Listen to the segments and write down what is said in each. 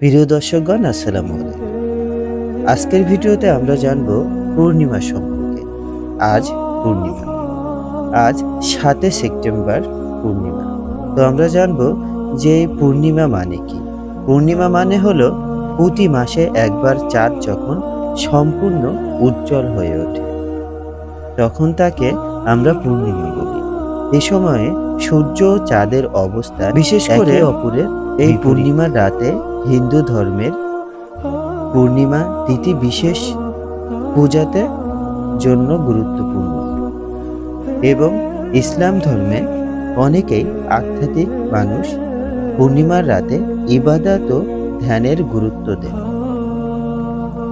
প্রিয় দর্শকগণ আসসালামু আলাইকুম। আজকের ভিডিওতে আমরা জানব পূর্ণিমা সম্পর্কে। আজ পূর্ণিমা। আজ সাতে সেপ্টেম্বর পূর্ণিমা। তো আমরা জানব যে পূর্ণিমা মানে কি? পূর্ণিমা মানে হলো প্রতি মাসে একবার চাঁদ যখন সম্পূর্ণ উজ্জ্বল হয়ে ওঠে তখন তাকে আমরা পূর্ণিমা বলি। এ সময়ে সূর্য ও চাঁদের অবস্থা বিশেষ করে অপরের এই পূর্ণিমার রাতে হিন্দু ধর্মের পূর্ণিমা তিথি বিশেষ পূজাতে জন্য গুরুত্বপূর্ণ। এবং ইসলাম ধর্মে অনেকেই আধ্যাত্মিক মানুষ পূর্ণিমার রাতে ইবাদত ও ধ্যানের গুরুত্ব দেন।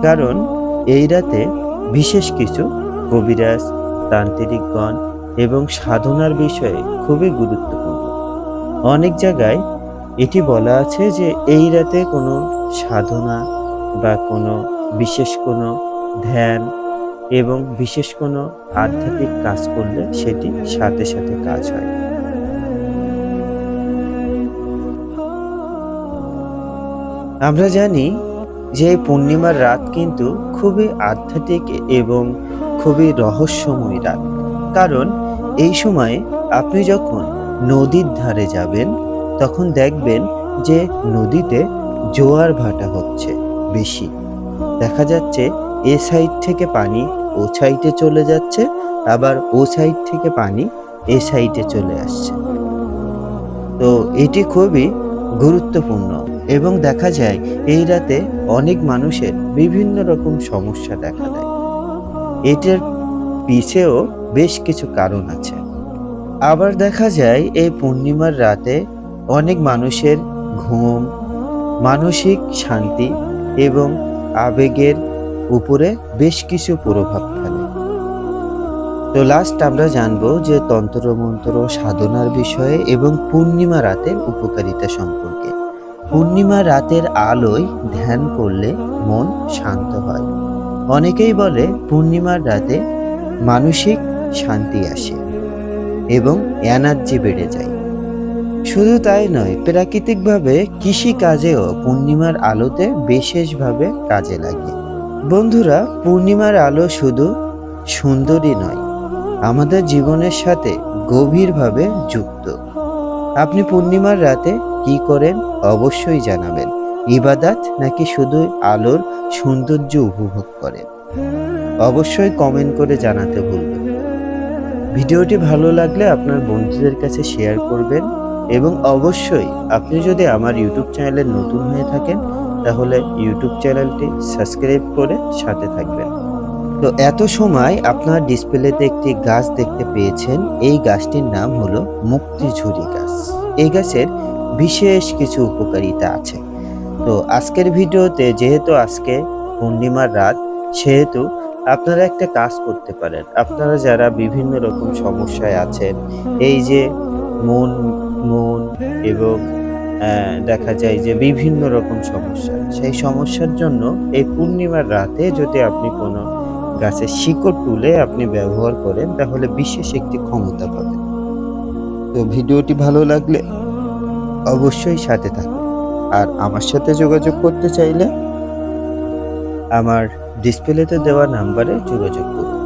কারণ এই রাতে বিশেষ কিছু কবিরাজ, তান্ত্রিকগণ এবং সাধনার বিষয়ে খুবই গুরুত্বপূর্ণ। অনেক জায়গায় এটি বলা আছে যে এই রাতে কোনো সাধনা বা কোনো বিশেষ কোনো ধ্যান এবং বিশেষ কোনো আধ্যাত্মিক কাজ করলে সেটি সাথে সাথে কাজ হয়। আমরা জানি যে এই পূর্ণিমার রাত কিন্তু খুবই আধ্যাত্মিক এবং খুবই রহস্যময় রাত। কারণ এই সময়ে আপনি যখন নদীর ধারে যাবেন তখন দেখবেন যে নদীতে জোয়ার ভাটা হচ্ছে বেশি। দেখা যাচ্ছে এ সাইড থেকে পানি ও সাইডে চলে যাচ্ছে, আবার ও সাইড থেকে পানি এ সাইডে চলে আসছে। তো এটি খুবই গুরুত্বপূর্ণ এবং দেখা যায় এই রাতে অনেক মানুষের বিভিন্ন রকম সমস্যা দেখা দেয়। এটার পিছেও বেশ কিছু কারণ আছে। আবার দেখা যায় এই পূর্ণিমার রাতে অনেক মানুষের ঘুম, মানসিক শান্তি এবং আবেগের উপরে বেশ কিছু প্রভাব ফেলে। তো লাস্ট আমরা জানব যে তন্ত্র মন্ত্র সাধনার বিষয়ে এবং পূর্ণিমা রাতের উপকারিতা সম্পর্কে। পূর্ণিমা রাতের আলোয় ধ্যান করলে মন শান্ত হয়। অনেকেই বলে পূর্ণিমার রাতে মানসিক শান্তি আসে এবং এনার্জি বেড়ে যায়। শুধু তাই নয়, প্রাকৃতিকভাবে কৃষি কাজেও পূর্ণিমার আলোতে বিশেষভাবে কাজে লাগে। বন্ধুরা, পূর্ণিমার আলো শুধু সুন্দরই নয়, আমাদের জীবনের সাথে গভীরভাবে যুক্ত। আপনি পূর্ণিমার রাতে কি করেন অবশ্যই জানাবেন। ইবাদাত নাকি শুধু আলোর সৌন্দর্য উপভোগ করেন? অবশ্যই কমেন্ট করে জানাতে ভুলবেন ভিডিওটি ভালো লাগলে আপনার বন্ধুদের কাছে শেয়ার করবেন। এবং অবশ্যই আপনি যদি আমার ইউটিউব চ্যানেলে নতুন হয়ে থাকেন, তাহলে ইউটিউব চ্যানেলটি সাবস্ক্রাইব করে সাথে থাকবেন। তো এত সময় আপনার ডিসপ্লেতে একটি গাছ দেখতে পেয়েছেন, এই গাছটির নাম হলো মুক্তিঝুরি গাছ। এই গাছের বিশেষ কিছু উপকারিতা আছে। তো আজকের ভিডিওতে যেহেতু আজকে পূর্ণিমার রাত, সেহেতু আপনারা একটা কাজ করতে পারেন। আপনারা যারা বিভিন্ন রকম সমস্যায় আছেন, এই যে মন মন এবং দেখা যায় যে বিভিন্ন রকম সমস্যা। সেই সমস্যার জন্য এই পূর্ণিমার রাতে যদি আপনি কোনো গাছের শিকড় তুলে আপনি ব্যবহার করেন, তাহলে বিশেষ একটি ক্ষমতা পাবেন। তো ভিডিওটি ভালো লাগলে অবশ্যই সাথে থাকুন। আর আমার সাথে যোগাযোগ করতে চাইলে আমার ডিসপ্লেতে দেওয়া নাম্বারে যোগাযোগ করুন।